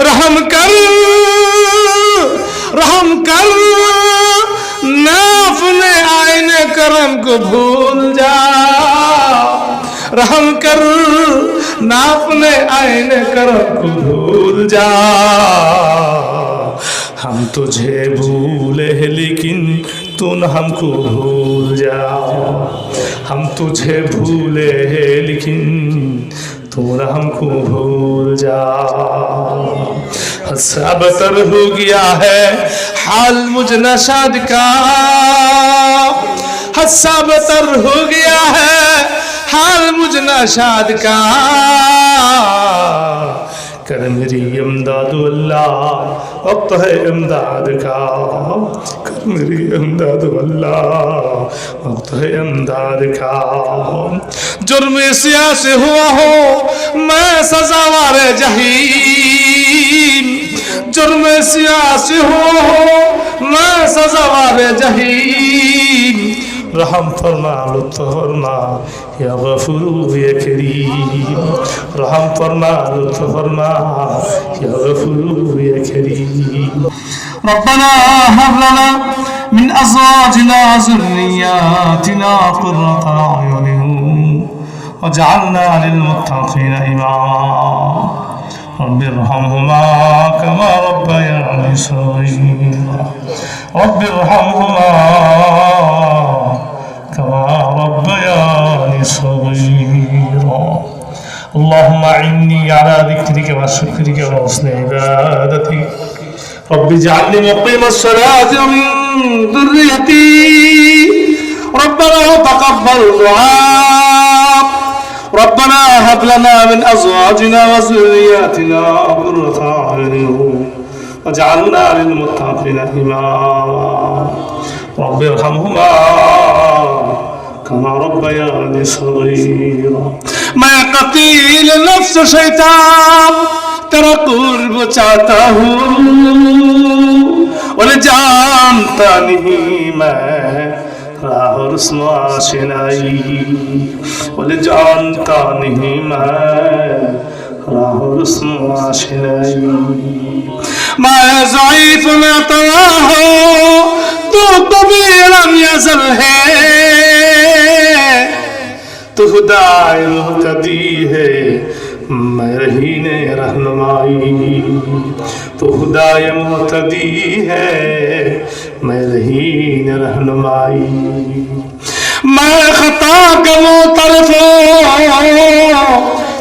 رحم کر رحم کر۔ میں اپنے آئینے کرم کو بھول جا۔ رحم کر نہ اپنے آئینے کرم کو بھول جا۔ ہم تجھے بھولے لیکن تو نہ ہم کو بھول جا۔ ہم تجھے بھولے لیکن تو نہ ہم کو بھول جا۔ حسا بتر ہو گیا ہے حال مجھ نشاد کا۔ حسا بتر ہو گیا ہے حال مجھ نشاد کا۔ کر میری امداد اللہ وقت ہے امداد کا کر میری امداد اللہ وقت ہے امداد کا جرم سیاہ سے ہوا ہو میں سزاوار جہیم جرم سیاہ سے ہوا ہو میں سزاوار جہیم رحم فرما لطف فرما يا غفور يا كريم. رحم فرما لطف فرما يا غفور يا كريم. ربنا هب لنا من أزواجنا ذرياتنا قرة أعين واجعلنا للمتقين إماما. رب ارحمهما كما ربياني صغيرا. رب ارحمهما وشكرك وحسن عبادتك رب اجعلني مقيم الصلاة ومن ذريتي ربنا تقبل دعاء. ربنا هب لنا من أزواجنا وذرياتنا قرة أعين واجعلنا للمتقين إماما. رب ارحمهما. كما ربياني صغيرا ما قتيل نفس شيطان ترقرب چاہتا ہوں اور جانتا نہیں میں রাহর snow আসে নাই বলে জানতা নিহি রাহর স্ন আসে নাই মায়া জাইফ না তাহ তো কবি রামিয়া জল হ্যাঁ تو خدا مہتدی ہے۔ میں رہین رہنمائی تو خدا مہتدی ہے۔ میں رہین رہنمائی میں خطا کا معترف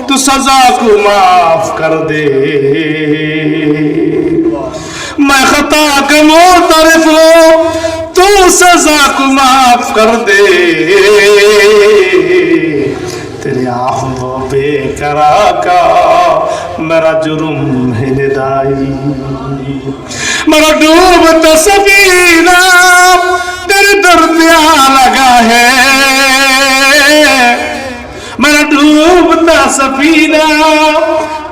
تو سزا کو معاف کر دے۔ میں خطا کا معترف تو سزا کو معاف کر دے۔ کیا وہ بے کرا کا میرا جرم ہے ندائی۔ میرا ڈوب تصویر تیرے درد لگا ہے۔ میرا ڈوب تصویر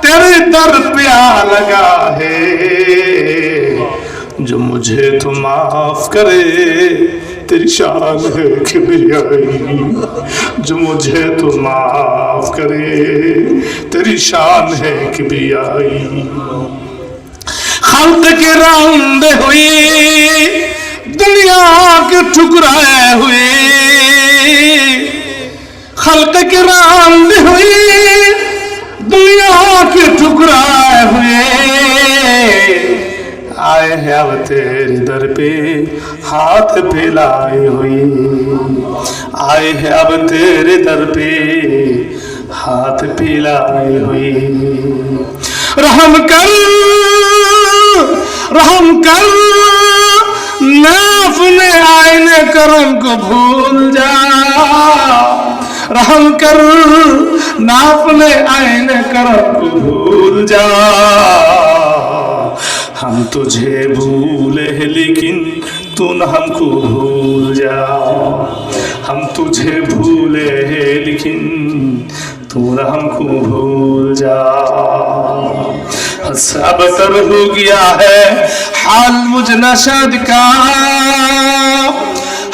تیرے در پیا لگا ہے۔ جو مجھے تو معاف کرے तेरी शान है किबरियाई जो मुझे तो माफ करे तेरी शान है किबरियाई खल्क के रांदे हुए दुनिया के ठुकराए हुए खल्क के रांदे हुए दुनिया के ठुकराए हुए आए हैं अब तेरे दर पे ہاتھ پھیلائے ہوئے۔ آئے ہیں اب تیرے در پہ ہاتھ پھیلائے ہوئے۔ رحم کر رحم کر میں اپنے آئینے کرم کو بھول جا۔ رحم کر نہ اپنے آئین کرم کو بھول جا۔ ہم تجھے بھولے لیکن تو نہ ہم کو بھول جا۔ ہم تجھے بھولے لیکن تو نہ ہم کو بھول جا۔ بدر ہو گیا ہے حال مجھ نشد کا۔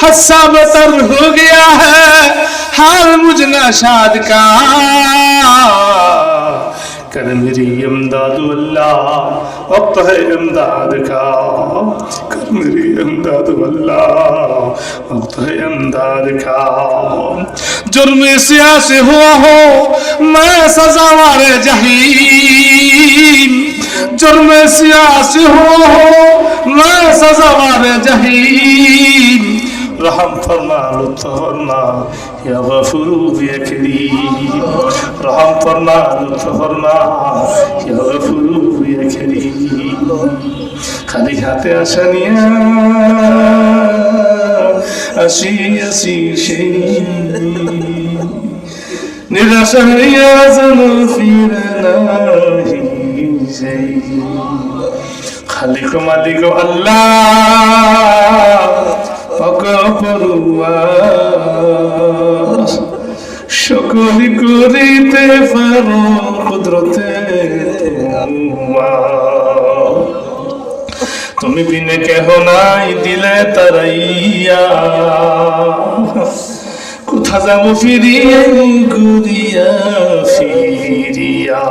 حسا تر ہو گیا ہے حال مجھ نشد کا۔ کر میری امداد واللہ وقت ہے امداد کا کر میری امداد اللہ وقت ہے امداد کا جرم سیاسی ہوا ہو میں سزاوار جہیم جرم سیاسی ہوا ہو میں سزاوار جہیم রহম ফরমা লুৎফ ফরমা ইয়া গফুরু ইয়া করিম রহম ফরমা লুৎফ ফরমা ইয়া গফুরু ইয়া করিম খালি হাতে আসা নিয়া আসি আসি সেই। নিরাশা হইয়া যেন ফিরে নাহি সেই। খালিক মালিক আল্লাহ সকলি করিতে পারো কুদরতে। তুমি বিনে কেহ নাই দিলে তারাইয়া। কোথা যাব ফিরিয়ে, ঘুরিয়া ফিরিয়া।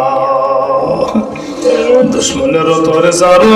দুশ্মনের তোর জারো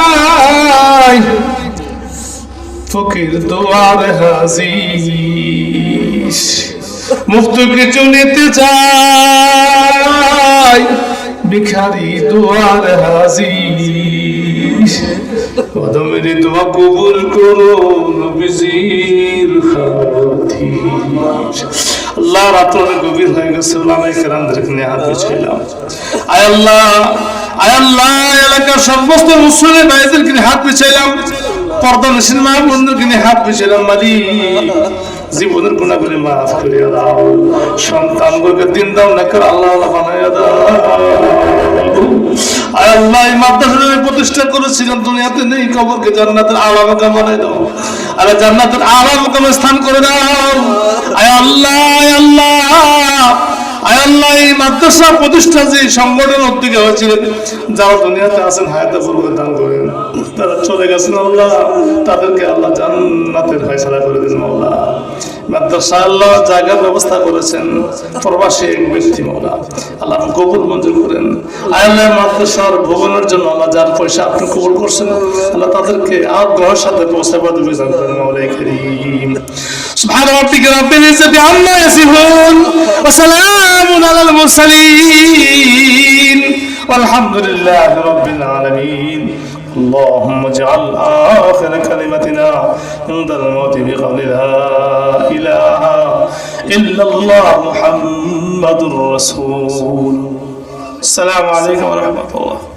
ফকির দোয়ার হাজির মুক্ত কিছু নিতে চাই ভিখারি দোয়ার হাজির কদমের দোয়া কবুল করো নবীজির আল্লাহ রাত অনেক গভীর হয়ে গেছে ওলামাই কেরামদেরকে নিয়ে আয় আল্লাহ আয় আল্লাহ, এলাকার সমস্ত মুসলিম ভাইদেরকে হাত বিছাইলাম পর্দা সিনেমা বন্ধুকে নিয়ে হাত বিছাইলাম মালিক জীবনের গুণাগুলি মাফ করিয়া দাও। সন্তানগুলোকে দিন দাও না করে আল্লাহ আল্লাহ বানাইয়া দাও। আল্লাহ, এই মাদ্রাসা প্রতিষ্ঠা করেছিলাম, দুনিয়াতে নেই কবরকে জান্নাতের আলা মাকাম বানাই দাও। আরে জান্নাতের আলা মাকামে স্থান করে দাও। আয় আল্লাহ আল্লাহ। আয় আল্লাহ এই মাদ্রাসা প্রতিষ্ঠা যে সংগঠন উদ্যোগে হয়েছিল যারা দুনিয়াতে আছেন হায়াতে পূর্ব দান করেন তারা চলে গেছেন আল্লাহ তাদেরকে আল্লাহ জান্নাতের ফয়সালা করে দিন আল্লাহ মাদ্রাসা আল্লাহ জায়গার ব্যবস্থা করেছেন প্রবাসী এক ব্যক্তি মৌলা আল্লাহ কবুল মঞ্জুর করেন আয় আল্লাহ মাদ্রাসার ভবনের জন্য আল্লাহ যার পয়সা আপনি কবুল করছেন আল্লাহ তাদেরকে আর গ্রহের সাথে পৌঁছাবার দিবে জান করেন মাওলাই করিম سبحان ربك رب العزة عما يصفون وسلام على المرسلين. والحمد لله رب العالمين. اللهم اجعل آخر كلمتنا عند الموت بقول لا إله إلا الله محمد رسول. السلام عليكم ورحمة الله.